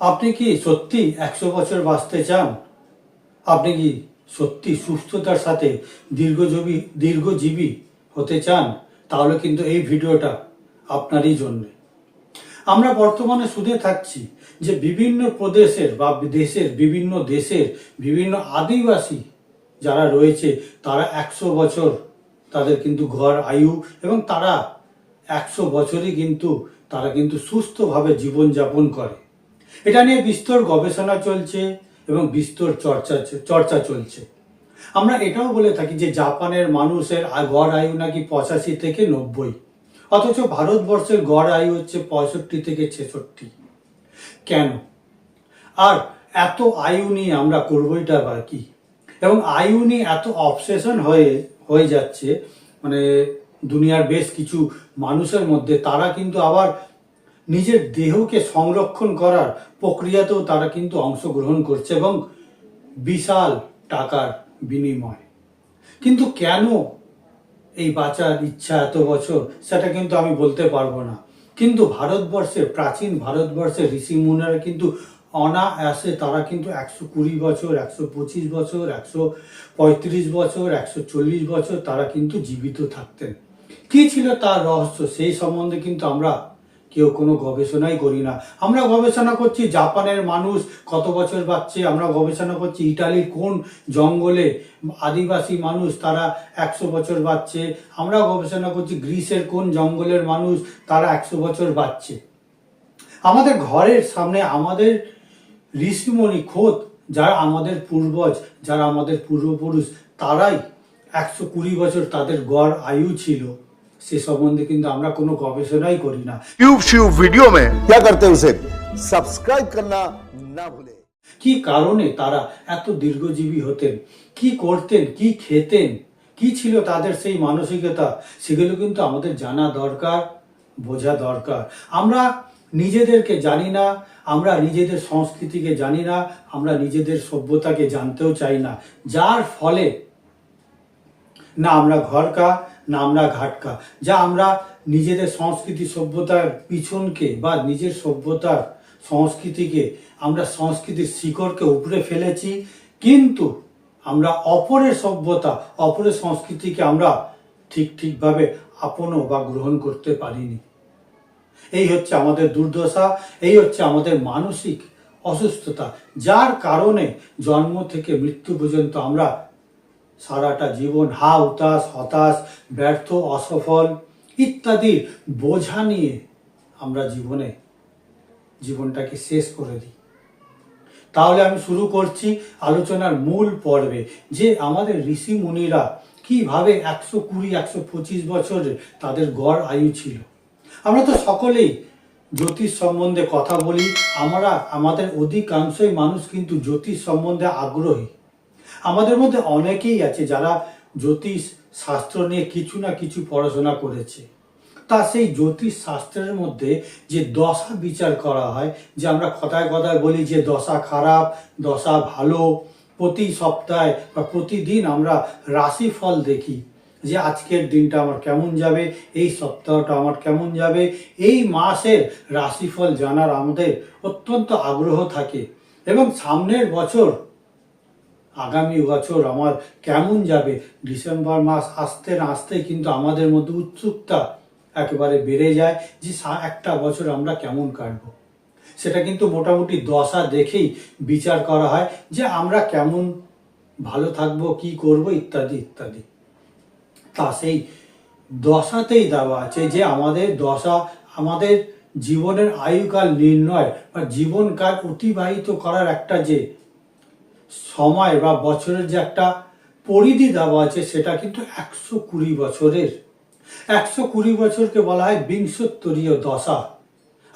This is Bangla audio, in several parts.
আপনি কি সত্যি একশো বছর বাঁচতে চান? আপনি কি সত্যি সুস্থতার সাথে দীর্ঘজীবী দীর্ঘজীবী হতে চান? তাহলে কিন্তু এই ভিডিওটা আপনারই জন্যে। আমরা বর্তমানে শুনে থাকছি যে বিভিন্ন প্রদেশের বা দেশের, বিভিন্ন দেশের, বিভিন্ন আদিবাসী যারা রয়েছে, তারা একশো বছর তাদের কিন্তু ঘর, আয়ু এবং তারা একশো বছরই কিন্তু, তারা কিন্তু সুস্থভাবে জীবনযাপন করে। এটা নিয়ে বিস্তর গবেষণা চলছে এবং বিস্তর চর্চা চর্চা চলছে। আমরা এটাও বলে থাকি যে জাপানের মানুষের গড় আয়ু নাকি পঁচাশি থেকে নব্বই। অথচ ভারতবর্ষের গড় আয়ু হচ্ছে পঁয়ষট্টি থেকে ছেষট্টি। কেন? আর এত আয়ু নিয়ে আমরা করবোইটা বা কি? এবং আয়ু নিয়ে এত অবসেশন হয়ে হয়ে যাচ্ছে মানে দুনিয়ার বেশ কিছু মানুষের মধ্যে, তারা কিন্তু আবার নিজের দেহকে সংরক্ষণ করার প্রক্রিয়াতেও তারা কিন্তু অংশগ্রহণ করছে এবং বিশাল টাকার বিনিময়। কিন্তু কেন এই বাঁচার ইচ্ছা এত বছর, সেটা কিন্তু আমি বলতে পারব না। কিন্তু ভারতবর্ষের প্রাচীন ভারতবর্ষের ঋষি মুনিরা কিন্তু অনায়াসে তারা কিন্তু একশো কুড়ি বছর, একশো পঁচিশ বছর, একশো পঁয়ত্রিশ বছর, একশো চল্লিশ বছর তারা কিন্তু জীবিত থাকতেন। কি ছিল তার রহস্য সেই সম্বন্ধে কিন্তু আমরা কেউ কোনো গবেষণাই করি না। আমরা গবেষণা করছি জাপানের মানুষ কত বছর বাঁচছে, আমরা গবেষণা করছি ইটালির কোন জঙ্গলে আদিবাসী মানুষ তারা একশো বছর বাঁচছে, আমরা গবেষণা করছি গ্রিসের কোন জঙ্গলের মানুষ তারা একশো বছর বাঁচছে। আমাদের ঘরের সামনে আমাদের ঋষিমণি খোদ, যারা আমাদের পূর্বজ, যারা আমাদের পূর্বপুরুষ, তারাই একশো কুড়ি বছর তাদের গড় আয়ু ছিল। সে সম্বন্ধে কিন্তু আমরা কোনো গবেষণাই করি না ट्यूब श्यूब वीडियो में क्या करते हैं उसे सब्सक्राइब करना ना भूलें কি কারণে তারা এত দীর্ঘজীবী হতেন কি করতেন কি খেতেন কি ছিল তাদের সেই মানসিকতা সেগুলো কিন্তু আমাদের জানা দরকার বোঝা দরকার আমরা নিজেদেরকে জানি না আমরা নিজেদের সংস্কৃতিকে জানি না আমরা নিজেদের সভ্যতাকে জানতেও চাই না যার ফলে না আমরা ঘরকা না আমরা ঘাটকা, যা আমরা নিজেদের সংস্কৃতি সভ্যতার পিছনকে বা নিজের সভ্যতার সংস্কৃতিকে, আমরা সংস্কৃতির শিকড়কে উপরে ফেলেছি, কিন্তু আমরা অপরের সভ্যতা, অপরের সংস্কৃতিকে আমরা ঠিক ঠিকভাবে আপনও বা গ্রহণ করতে পারিনি। এই হচ্ছে আমাদের দুর্দশা, এই হচ্ছে আমাদের মানসিক অসুস্থতা, যার কারণে জন্ম থেকে মৃত্যু পর্যন্ত আমরা সারাটা জীবন হা উতাস হতাশ, ব্যর্থ, অসফল ইত্যাদি বোঝা নিয়ে আমরা জীবনে জীবনটাকে শেষ করে দিই। তাহলে আমি শুরু করছি আলোচনার মূল পর্বে, যে আমাদের ঋষি মুনিরা কীভাবে একশো কুড়ি, একশো পঁচিশ বছরে তাদের গড় আয়ু ছিল। আমরা তো সকলেই জ্যোতিষ সম্বন্ধে কথা বলি, আমরা, আমাদের অধিকাংশই মানুষ কিন্তু জ্যোতিষ সম্বন্ধে আগ্রহী। আমাদের মধ্যে অনেকেই আছে যারা জ্যোতিষ শাস্ত্র নিয়ে কিছু না কিছু পড়াশোনা করেছে। তা সেই জ্যোতিষ শাস্ত্রের মধ্যে যে দশা বিচার করা হয়, যে আমরা কথায় কথায় বলি যে দশা খারাপ, দশা ভালো, প্রতি সপ্তাহে বা প্রতিদিন আমরা রাশিফল দেখি, যে আজকের দিনটা আমার কেমন যাবে, এই সপ্তাহটা আমার কেমন যাবে। এই মাসের রাশিফল জানার আমাদের অত্যন্ত আগ্রহ থাকে এবং সামনের বছর আগামী বছর আমার কেমন যাবে? ডিসেম্বর মাস আসতে না আসতেই কিন্তু আমাদের মধ্যে উৎসুকতা একেবারে বেড়ে যায় যে একটা বছর আমরা কেমন কাটবো। সেটা কিন্তু মোটামুটি দশা দেখেই বিচার করা হয় যে আমরা কেমন ভালো থাকব, কি করব, ইত্যাদি ইত্যাদি। তা সেই দশাতেই দেওয়া আছে যে আমাদের দশা আমাদের জীবনের আয়ুকাল নির্ণয় বা জীবনকাল অতিবাহিত করার একটা যে সময় বা বছরের যে একটা পরিধি দেওয়া আছে, সেটা কিন্তু একশো কুড়ি বছরের। একশো কুড়ি বছরকে বলা হয় বিংশোত্তরীয় দশা।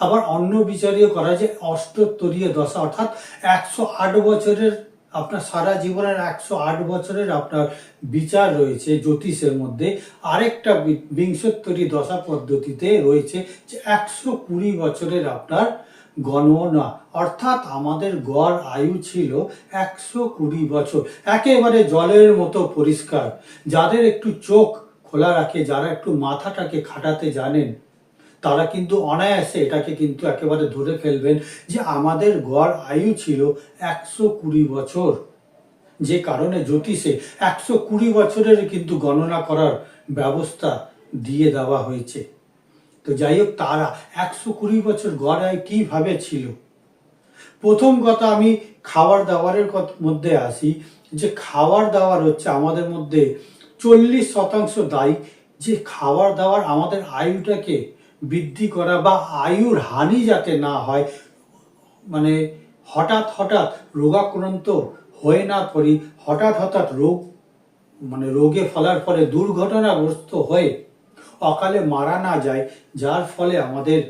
আবার অন্য বিচারীয় করা যে অষ্টোত্তরীয় দশা, অর্থাৎ একশো আট বছরের আপনার সারা জীবনের একশো আট বছরের আপনার বিচার রয়েছে জ্যোতিষের মধ্যে। আরেকটা বিংশোত্তরী দশা পদ্ধতিতে রয়েছে যে একশো কুড়ি বছরের আপনার গণনা অর্থাৎ আমাদের গড় আয়ু ছিল একশো কুড়ি বছর। একেবারে জলের মতো পরিষ্কার। যাদের একটু চোখ খোলা রাখে, যারা একটু মাথাটাকে খাটাতে জানেন, তারা কিন্তু অনায়াসে এটাকে কিন্তু একেবারে ধরে ফেলবেন যে আমাদের গড় আয়ু ছিল একশো কুড়ি বছর। যে কারণে জ্যোতিষে একশো কুড়ি বছরের কিন্তু গণনা করার ব্যবস্থা দিয়ে দেওয়া হয়েছে। তো যাই হোক, তারা একশো কুড়ি বছর গড়ায় কীভাবে ছিল? প্রথম কথা আমি খাবার দাবারের মধ্যে আসি যে খাবার দাবার হচ্ছে আমাদের মধ্যে চল্লিশ শতাংশ দায়ী। যে খাবার দাবার আমাদের আয়ুটাকে বৃদ্ধি করা বা আয়ুর হানি যাতে না হয় মানে হঠাৎ হঠাৎ রোগাক্রান্ত হয়ে না পড়ি, হঠাৎ হঠাৎ রোগ মানে রোগে ফলার ফলে দুর্ঘটনাগ্রস্ত হয়ে অকালে মারা না যায়, যার ফলে আমাদের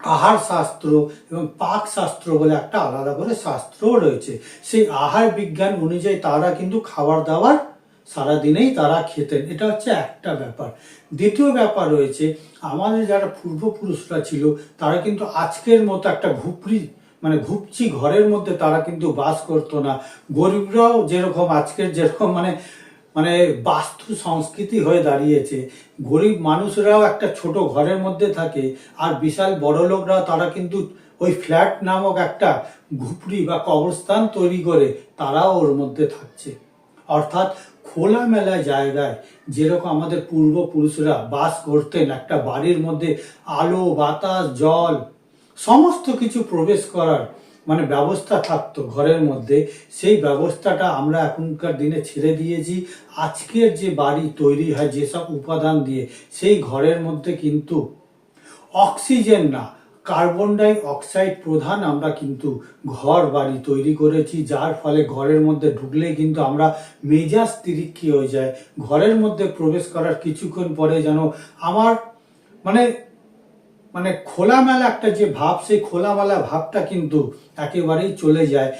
আহার শাস্ত্র এবং পাক শাস্ত্র বলে একটা আলাদা করে শাস্ত্র রয়েছে। সেই আহার বিজ্ঞান অনুযায়ী তারা কিন্তু খাবার দাবার সারাদিনেই তারা খেতেন। এটা হচ্ছে একটা ব্যাপার। দ্বিতীয় ব্যাপার রয়েছে, আমাদের যারা পূর্বপুরুষরা ছিল, তারা কিন্তু আজকের মতো একটা ঘুপড়ি মানে ঘুপচি ঘরের মধ্যে তারা কিন্তু বাস করতো না। গরিবরাও যেরকম আজকের যেরকম মানে মানে বাস্তু সংস্কৃতি হয়ে দাঁড়িয়েছে। গরিব মানুষরাও একটা ছোট ঘরের মধ্যে থাকে আর বিশাল বড় লোকরা তারা কিন্তু ওই ফ্ল্যাট নামক একটা ঘুপড়ি বা কবরস্থান তৈরি করে তারাও ওর মধ্যে থাকছে। অর্থাৎ খোলামেলা জায়গায় যেরকম আমাদের পূর্বপুরুষরা বাস করতেন একটা বাড়ির মধ্যে আলো, বাতাস, জল, সমস্ত কিছু প্রবেশ করার মানে ব্যবস্থা থাকতো ঘরের মধ্যে, সেই ব্যবস্থাটা আমরা এখনকার দিনে ছেড়ে দিয়েছি। আজকের যে বাড়ি তৈরি হয় যেসব উপাদান দিয়ে, সেই ঘরের মধ্যে কিন্তু অক্সিজেন না, কার্বন ডাই অক্সাইড প্রধান আমরা কিন্তু ঘর বাড়ি তৈরি করেছি, যার ফলে ঘরের মধ্যে ঢুকলেই কিন্তু আমরা মেজাজ তিরিক্ষি হয়ে যায়। ঘরের মধ্যে প্রবেশ করার কিছুক্ষণ পরে যেন আমার মানে মানে খোলামেলা একটা যে ভাব, সেই খোলামেলা ভাবটা কিন্তু একেবারেই চলে যায়।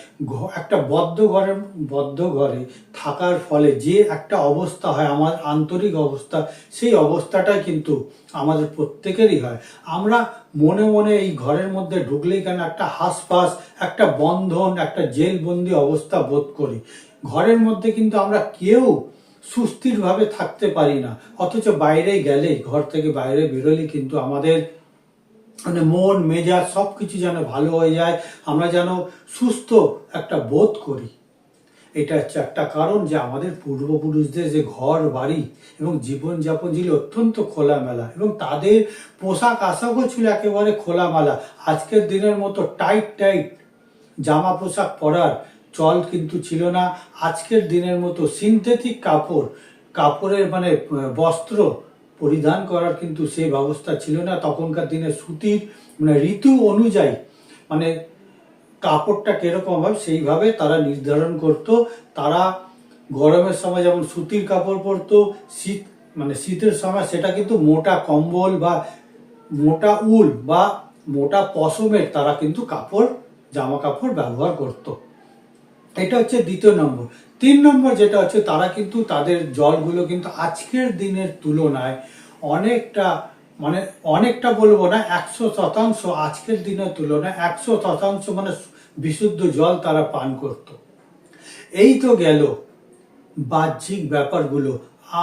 একটা বদ্ধ ঘরে বদ্ধ ঘরে থাকার ফলে যে একটা অবস্থা হয়, আমার আন্তরিক অবস্থা, সেই অবস্থাটাই কিন্তু আমাদের প্রত্যেকেরই হয়। আমরা মনে মনে এই ঘরের মধ্যে ঢুকলেই কেন একটা হাসপাস, একটা বন্ধন, একটা জেলবন্দি অবস্থা বোধ করি। ঘরের মধ্যে কিন্তু আমরা কেউ সুস্থিরভাবে থাকতে পারি না। অথচ বাইরে গেলেই, ঘর থেকে বাইরে বেরোলেই কিন্তু আমাদের মানে মন, মেজাজ সব কিছু যেন ভালো হয়ে যায়, আমরা যেন সুস্থ একটা বোধ করি। এটা হচ্ছে একটা কারণ যে আমাদের পূর্বপুরুষদের যে ঘর, বাড়ি এবং জীবনযাপন ছিল অত্যন্ত খোলামেলা এবং তাদের পোশাক, আশাকও ছিল একেবারে খোলামেলা। আজকের দিনের মতো টাইট টাইট জামা পোশাক পরার চল কিন্তু ছিল না। আজকের দিনের মতো সিনথেটিক কাপড়, কাপড়ের মানে বস্ত্র পরিধান করার কিন্তু সেই ব্যবস্থা ছিল না। তখনকার দিনে সুতির মানে ঋতু অনুযায়ী মানে কাপড়টা কীরকম হবে সেইভাবে তারা নির্ধারণ করত। তারা গরমের সময় যেমন সুতির কাপড় পরতো, শীত মানে শীতের সময় সেটা কিন্তু মোটা কম্বল বা মোটা উল বা মোটা পশমের তারা কিন্তু কাপড়, জামা কাপড় ব্যবহার করতো। এটা হচ্ছে দ্বিতীয় নম্বর। তিন নম্বর যেটা হচ্ছে, তারা কিন্তু তাদের জলগুলো কিন্তু আজকের দিনের তুলনায় অনেকটা মানে অনেকটা বলব না, একশো শতাংশ আজকের দিনের তুলনায় একশো শতাংশ মানে বিশুদ্ধ জল তারা পান করত। এই তো গেল বাহ্যিক ব্যাপারগুলো,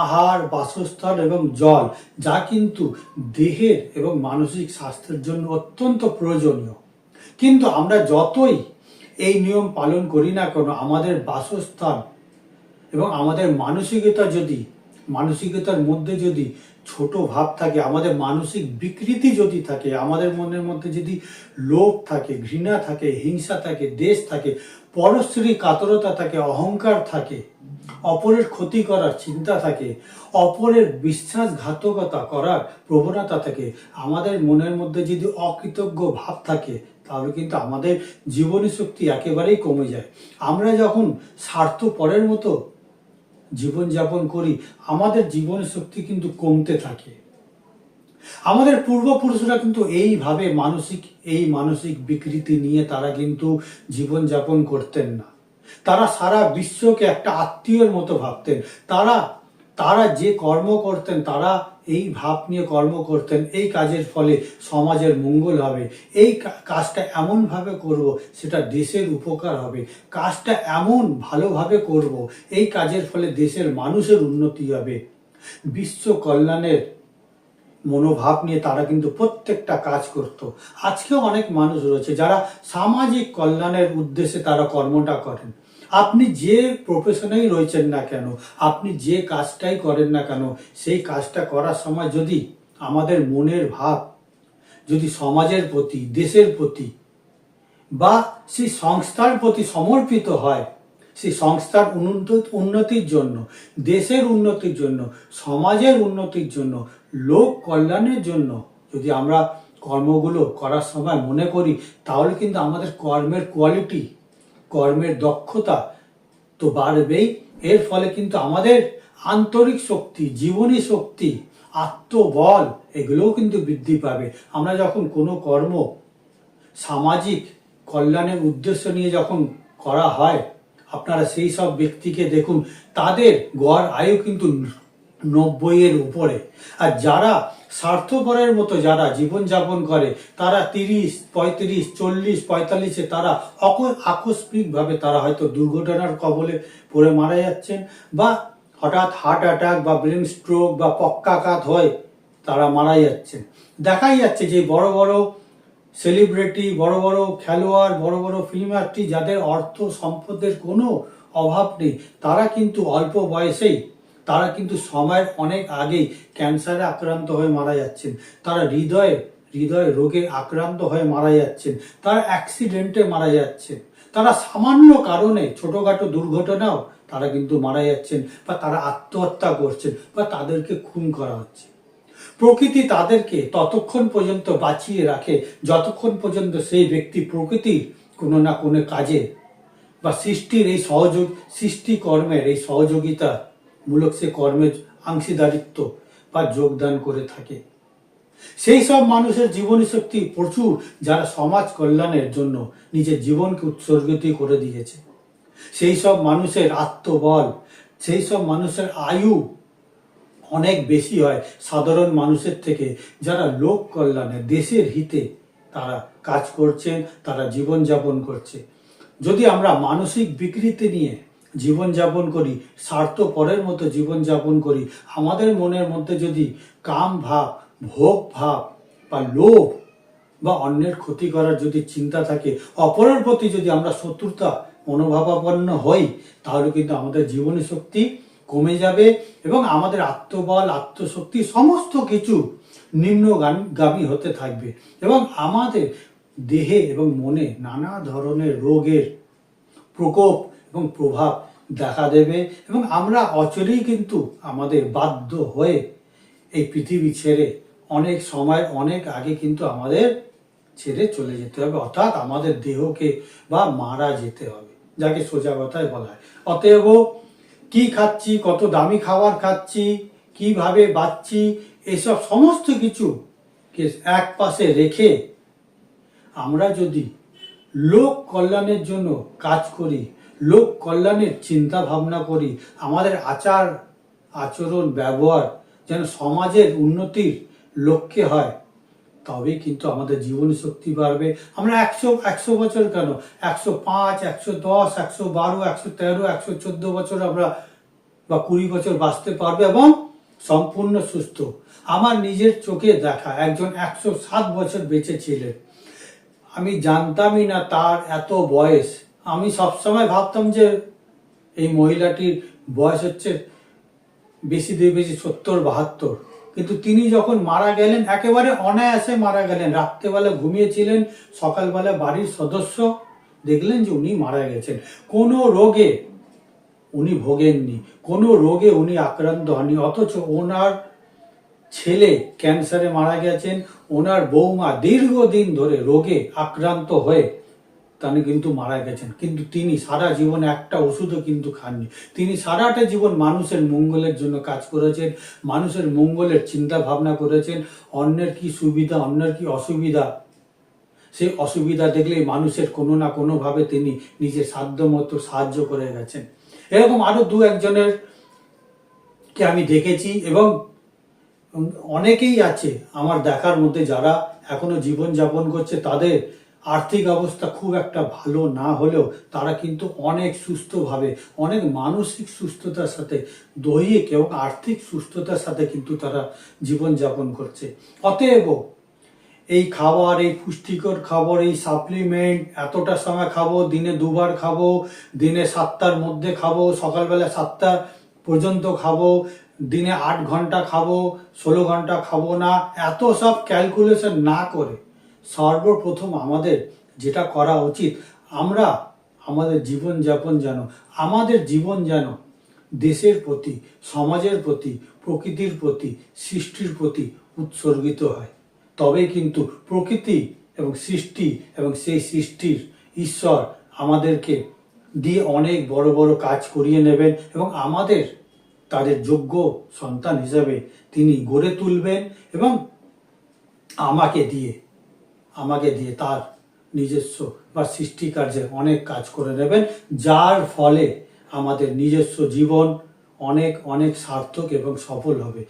আহার, বাসস্থান এবং জল, যা কিন্তু দেহের এবং মানসিক স্বাস্থ্যের জন্য অত্যন্ত প্রয়োজনীয়। কিন্তু আমরা যতই এই নিয়ম পালন করি না কেন? আমাদের বাসস্থান এবং আমাদের মানসিকতা যদি, মানসিকতার মধ্যে যদি ছোট ভাব থাকে, আমাদের মানসিক বিকৃতি যদি থাকে, আমাদের মনের মধ্যে যদি লোভ থাকে, ঘৃণা থাকে, হিংসা থাকে, দেশ থাকে পরশ্রী কাতরতা থাকে, অহংকার থাকে, অপরের ক্ষতি করার চিন্তা থাকে, অপরের বিশ্বাসঘাতকতা করার প্রবণতা থাকে, আমাদের মনের মধ্যে যদি অকৃতজ্ঞ ভাব থাকে তাহলে কিন্তু আমাদের জীবনী শক্তি একেবারেই কমে যায়। আমরা যখন স্বার্থপরের মতো জীবনযাপন করি, আমাদের জীবন শক্তি কিন্তু কমতে থাকে। আমাদের পূর্বপুরুষরা কিন্তু এইভাবে মানসিক, এই মানসিক বিকৃতি নিয়ে তারা কিন্তু জীবনযাপন করতেন না। তারা সারা বিশ্বকে একটা আত্মীয়র মতো ভাবতেন। তারা তারা যে কর্ম করতেন, তারা এই ভাব নিয়ে কর্ম করতেন, এই কাজের ফলে সমাজের মঙ্গল হবে। এই কাজটা এমনভাবে করব, সেটা দেশের উপকার হবে। কাজটা এমন ভালোভাবে করব, এই কাজের ফলে দেশের মানুষের উন্নতি হবে। বিশ্ব কল্যাণের মনোভাব নিয়ে তারা কিন্তু প্রত্যেকটা কাজ করত। আজকেও অনেক মানুষ রয়েছে যারা সামাজিক কল্যাণের উদ্দেশ্যে তারা কর্মটা করেন। আপনি যে প্রফেশনেই রয়েছেন না কেন, আপনি যে কাজটাই করেন না কেন, সেই কাজটা করার সময় যদি আমাদের মনের ভাব, যদি সমাজের প্রতি, দেশের প্রতি বা সেই সংস্থার প্রতি সমর্পিত হয়, সেই সংস্থার উন্নত, উন্নতির জন্য, দেশের উন্নতির জন্য, সমাজের উন্নতির জন্য, লোক কল্যাণের জন্য যদি আমরা কর্মগুলো করার সময় মনে করি, তাহলে কিন্তু আমাদের কর্মের কোয়ালিটি কর্মের দক্ষতা তো বাড়বেই। এর ফলে কিন্তু আমাদের আন্তরিক শক্তি, জীবনী শক্তি, আত্মবল, এগুলোও কিন্তু বৃদ্ধি পাবে। আমরা যখন কোনো কর্ম সামাজিক কল্যাণের উদ্দেশ্য নিয়ে যখন করা হয়, আপনারা সেই সব ব্যক্তিকে দেখুন, তাদের গড় আয়ু কিন্তু নব্বইয়ের উপরে। আর যারা স্বার্থপরের মতো যারা জীবনযাপন করে, তারা তিরিশ, পঁয়ত্রিশ, চল্লিশ, পঁয়তাল্লিশে তারা অক- আকস্মিকভাবে তারা হয়তো দুর্ঘটনার কবলে পড়ে মারা যাচ্ছেন বা হঠাৎ হার্ট অ্যাটাক বা ব্রেন স্ট্রোক বা পক্কাঘাত হয় তারা মারা যাচ্ছেন। দেখাই যাচ্ছে যে বড় বড় সেলিব্রিটি, বড় বড় খেলোয়াড়, বড় বড় ফিল্ম যাদের অর্থ সম্পদের কোনো অভাব নেই, তারা কিন্তু অল্প বয়সেই তারা কিন্তু সময়ের অনেক আগেই ক্যান্সারে আক্রান্ত হয়ে মারা যাচ্ছেন। তারা হৃদয়ে, হৃদয় রোগে আক্রান্ত হয়ে মারা যাচ্ছেন। তারা অ্যাক্সিডেন্টে মারা যাচ্ছেন। তারা সামান্য কারণে ছোটোখাটো দুর্ঘটনাও তারা কিন্তু মারা যাচ্ছেন বা তারা আত্মহত্যা করছেন বা তাদেরকে খুন করা হচ্ছে। প্রকৃতি তাদেরকে ততক্ষণ পর্যন্ত বাঁচিয়ে রাখে, যতক্ষণ পর্যন্ত সেই ব্যক্তি প্রকৃতির কোনো না কোনো কাজে বা সৃষ্টির এই সহযোগ, সৃষ্টিকর্মের এই সহযোগিতা মূলক সে কর্মের অংশীদারিত্ব বা যোগদান করে থাকে। সেই সব মানুষের জীবনী শক্তি প্রচুর যারা সমাজ কল্যাণের জন্য নিজের জীবনকে উৎসর্গিত করে দিয়েছে। সেই সব মানুষের আত্মবল, সেই সব মানুষের আয়ু অনেক বেশি হয় সাধারণ মানুষের থেকে যারা লোক কল্যাণে, দেশের হিতে তারা কাজ করছেন, তারা জীবনযাপন করছে। যদি আমরা মানসিক বিকৃতি নিয়ে জীবনযাপন করি স্বার্থপরের মতো জীবনযাপন করি, আমাদের মনের মধ্যে যদি কাম ভাব, ভোগ ভাব বা লোভ বা অন্যের ক্ষতি করার যদি চিন্তা থাকে, অপরের প্রতি যদি আমরা শত্রুতা মনোভাবাপন্ন হই, তাহলে কিন্তু আমাদের জীবনী শক্তি কমে যাবে এবং আমাদের আত্মবল, আত্মশক্তি সমস্ত কিছু নিম্নগামী হতে থাকবে এবং আমাদের দেহে এবং মনে নানা ধরনের রোগের প্রকোপ এবং প্রভাব দেখা দেবে এবং আমরা অচরেই কিন্তু আমাদের বাধ্য হয়ে এই পৃথিবী ছেড়ে অনেক সময়, অনেক আগে কিন্তু আমাদের ছেড়ে চলে যেতে হবে। অর্থাৎ আমাদের দেহকে বা মারা যেতে হবে, যাকে সোজা কথায় বলা হয়। অতএব কি খাচ্ছি, কত দামি খাবার খাচ্ছি, কীভাবে বাচ্ছি, এসব সমস্ত কিছু এক পাশে রেখে আমরা যদি লোক কল্যাণের জন্য কাজ করি লোক কল্যাণের চিন্তা ভাবনা করি। আমাদের আচার, আচরণ, ব্যবহার যেন সমাজের উন্নতির লক্ষ্যে হয়, তবেই কিন্তু আমাদের জীবনী শক্তি বাড়বে। আমরা একশো একশো বছর কেন? একশো পাঁচ, একশো দশ, একশো বারো, একশো তেরো, একশো চোদ্দ বছর আমরা বা কুড়ি বছর বাঁচতে পারবে এবং সম্পূর্ণ সুস্থ। আমার নিজের চোখে দেখা একজন একশো সাত বছর বেঁচে ছিলেন। আমি জানতামই না তার এত বয়স। আমি সবসময় ভাবতাম যে এই মহিলাটির বয়স হচ্ছে বেশি দিয়ে বেশি সত্তর, বাহাত্তর। কিন্তু তিনি যখন মারা গেলেন, একেবারে অনায়াসে মারা গেলেন। রাত্রেবেলা ঘুমিয়েছিলেন, সকালবেলা বাড়ির সদস্য দেখলেন যে উনি মারা গেছেন। কোনো রোগে উনি ভোগেননি, কোনো রোগে উনি আক্রান্ত হননি, অথচ ওনার ছেলে ক্যান্সারে মারা গেছেন, ওনার বৌমা দীর্ঘদিন ধরে রোগে আক্রান্ত হয়ে তিনি কিন্তু মারা গেছেন। কিন্তু তিনি সারা জীবন একটা ওষুধও কিন্তু খাননি। তিনি সারাটা জীবন মানুষের মঙ্গলের জন্য কাজ করেছেন, মানুষের মঙ্গলের চিন্তা ভাবনা করেছেন, অন্যের কি সুবিধা, অন্যের কি অসুবিধা। সেই অসুবিধা দেখলেই মানুষের কোনো না কোনোভাবে তিনি নিজের সাধ্য মতো সাহায্য করে গেছেন। এরকম আরও দু একজনের কে আমি দেখেছি এবং অনেকেই আছে আমার দেখার মধ্যে যারা এখনও জীবন যাপন করছে, তাদের আর্থিক অবস্থা খুব একটা ভালো না হলেও তারা কিন্তু অনেক সুস্থভাবে, অনেক মানসিক সুস্থতার সাথে, দৈহিক এবং আর্থিক সুস্থতার সাথে কিন্তু তারা জীবনযাপন করছে। অতএব এই খাবার, এই পুষ্টিকর খাবার, এই সাপ্লিমেন্ট এতটা সময় খাব, দিনে দুবার খাব, দিনে সাতটার মধ্যে খাব, সকালবেলা সাতটা পর্যন্ত খাব, দিনে আট ঘণ্টা খাব, ষোলো ঘণ্টা খাব না, এত সব ক্যালকুলেশন না করে সর্বপ্রথম আমাদের যেটা করা উচিত, আমরা আমাদের জীবনযাপন যেন, আমাদের জীবন যেন দেশের প্রতি, সমাজের প্রতি, প্রকৃতির প্রতি, সৃষ্টির প্রতি উৎসর্গিত হয়। তবে কিন্তু প্রকৃতি এবং সৃষ্টি এবং সেই সৃষ্টির ঈশ্বর আমাদেরকে দিয়ে অনেক বড় বড় কাজ করিয়ে নেবেন এবং আমাদের, তাদের যোগ্য সন্তান হিসাবে তিনি গড়ে তুলবেন এবং আমাকে দিয়ে আমাকে দিয়ে তার নিজস্ব বা সৃষ্টি কার্যে অনেক কাজ করে নেবেন, যার ফলে আমাদের নিজস্ব জীবন অনেক অনেক সার্থক এবং সফল হবে।